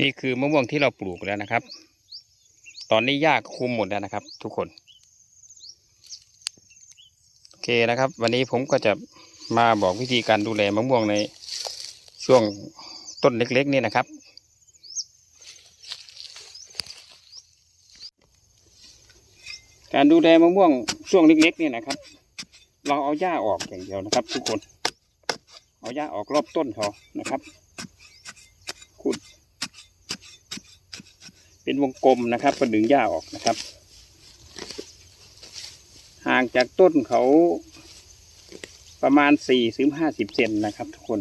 นี่คือมะม่วงที่เราปลูกแล้วนะครับ ตอนนี้หญ้าคุมหมดแล้วนะครับ ทุกคน โอเคนะครับ วันนี้ผมก็จะมาบอกวิธีการดูแลมะม่วงในช่วงต้นเล็กๆนี่นะครับ การดูแลมะม่วงช่วงเล็กๆนี่นะครับ เราเอาหญ้าออกอย่างเดียวนะครับ ทุกคน เอาหญ้าออกรอบต้นเขานะครับ เป็นวงกลมนะครับก็ดึงหญ้าออกนะครับ ห่างจากต้นเขาประมาณสี่ถึงห้าสิบเซนนะครับ ทุกคน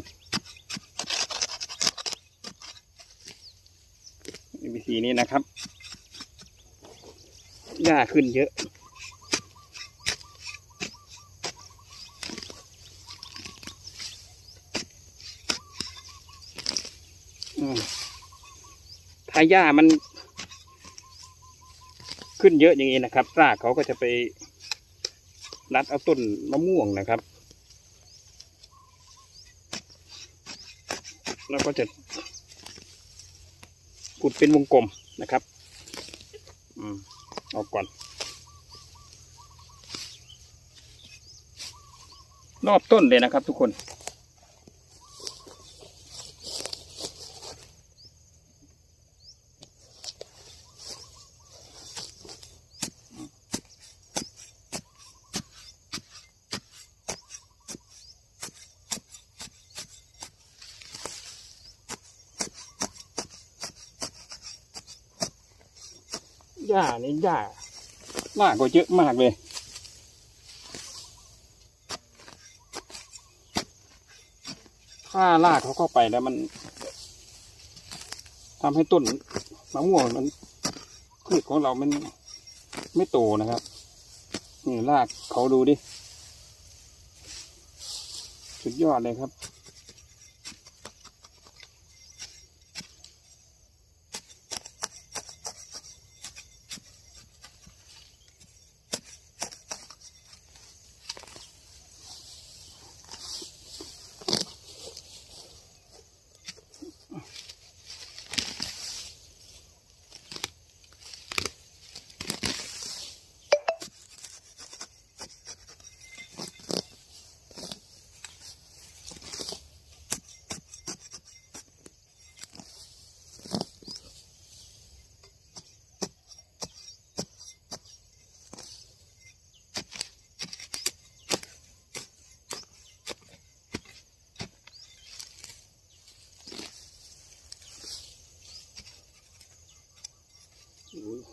วิธีนี้นะครับหญ้าขึ้นเยอะถ้าหญ้ามัน ขึ้นเยอะอย่างนี้นะครับรากเขาก็จะไปรัดเอาต้นมะม่วงนะครับ แล้วก็จะขุดเป็นวงกลมนะครับอืมออกก่อน รอบต้นเลยนะครับทุกคน ญ้านี่หญ้ามากกว่าเยอะมากเลย ถ้าลากเขาเข้าไปแล้วมันทำให้ต้นมะม่วงมันพืชของเรามันไม่โตนะครับนี่ลากเขาดูดิ สุดยอดเลยครับ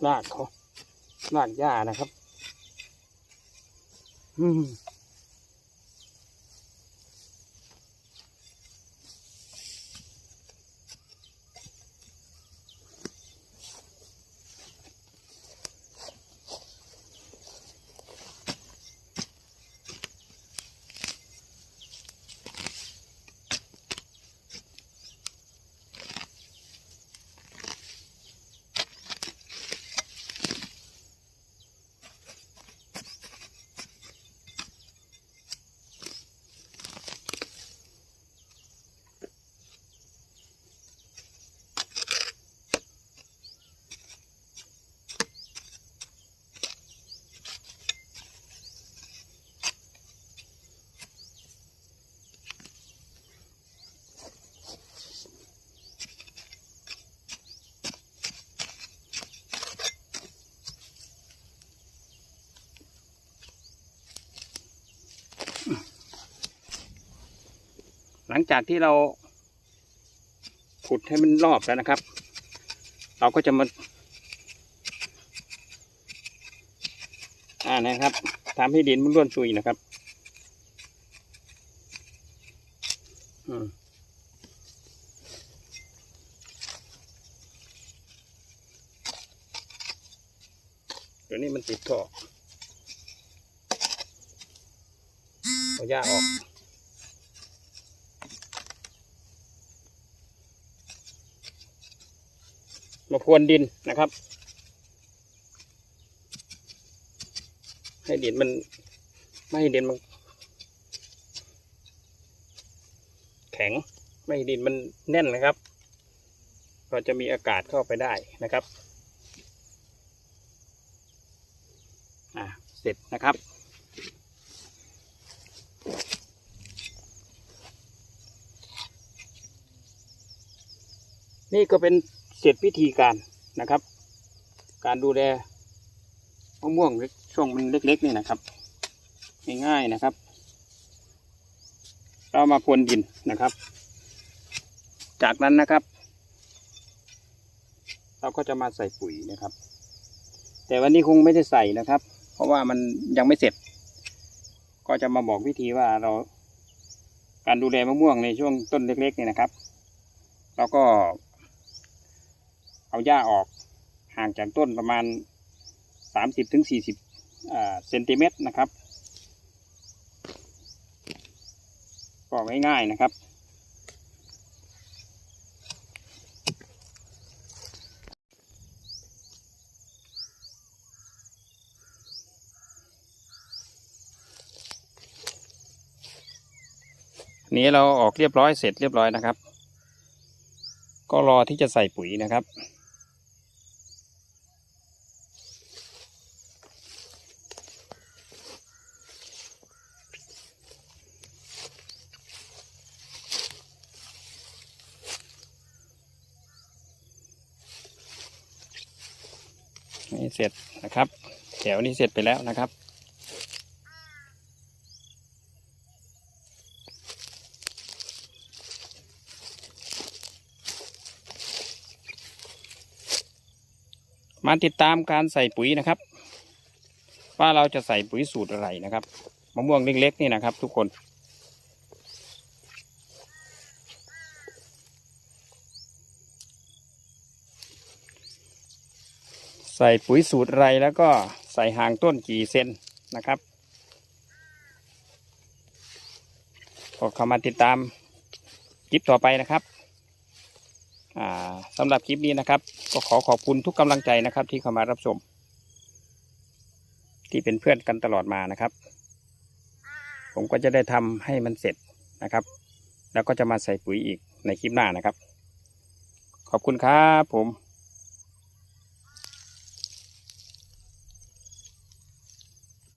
รากเขารากหญ้านะครับ อืม หลังจากที่เราขุดให้มันรอบแล้วนะครับ เราก็จะมาอ่านะครับทำให้ดินมันร่วนซุยนะครับอืมตัวนี้มันติดท่อเอาหญ้าออก มาพรวนดินนะครับ ให้ดินมัน ไม่ให้ดินมัน แข็ง ไม่ให้ดินมันแน่นนะครับ ก็จะมีอากาศเข้าไปได้นะครับ อ่าเสร็จนะครับนี่ก็เป็น เสร็จพิธีการนะครับ การดูแลมะม่วงช่วงมันเล็กๆนี่นะครับ ง่ายๆนะครับ เรามาพรวนดินนะครับ จากนั้นนะครับ เราก็จะมาใส่ปุ๋ยนะครับ แต่วันนี้คงไม่ได้ใส่นะครับ เพราะว่ามันยังไม่เสร็จ ก็จะมาบอกวิธีว่าเรา การดูแลมะม่วงในช่วงต้นเล็กๆนี่นะครับ เราก็ เอาหญ้าออกห่างจากต้นประมาณสามสิบถึงสี่สิบเซนติเมตรนะครับก็ง่ายๆนะครับ นี้เราออกเรียบร้อยเสร็จเรียบร้อยนะครับ ก็รอที่จะใส่ปุ๋ยนะครับ นี่เสร็จนะครับ แถวนี้เสร็จไปแล้วนะครับ มาติดตามการใส่ปุ๋ยนะครับ ว่าเราจะใส่ปุ๋ยสูตรอะไรนะครับมะม่วงเล็กๆนี่นะครับ ทุกคน ใส่ปุ๋ยสูตรไรแล้วก็ใส่ห่างต้นกี่เซนนะครับก็เข้ามาติดตามคลิปต่อไปนะครับสำหรับคลิปนี้นะครับ ก็ขอขอบคุณทุกกำลังใจนะครับ ที่เข้ามารับชม ที่เป็นเพื่อนกันตลอดมานะครับ ผมก็จะได้ทำให้มันเสร็จนะครับ แล้วก็จะมาใส่ปุ๋ยอีกในคลิปหน้านะครับ ขอบคุณครับผม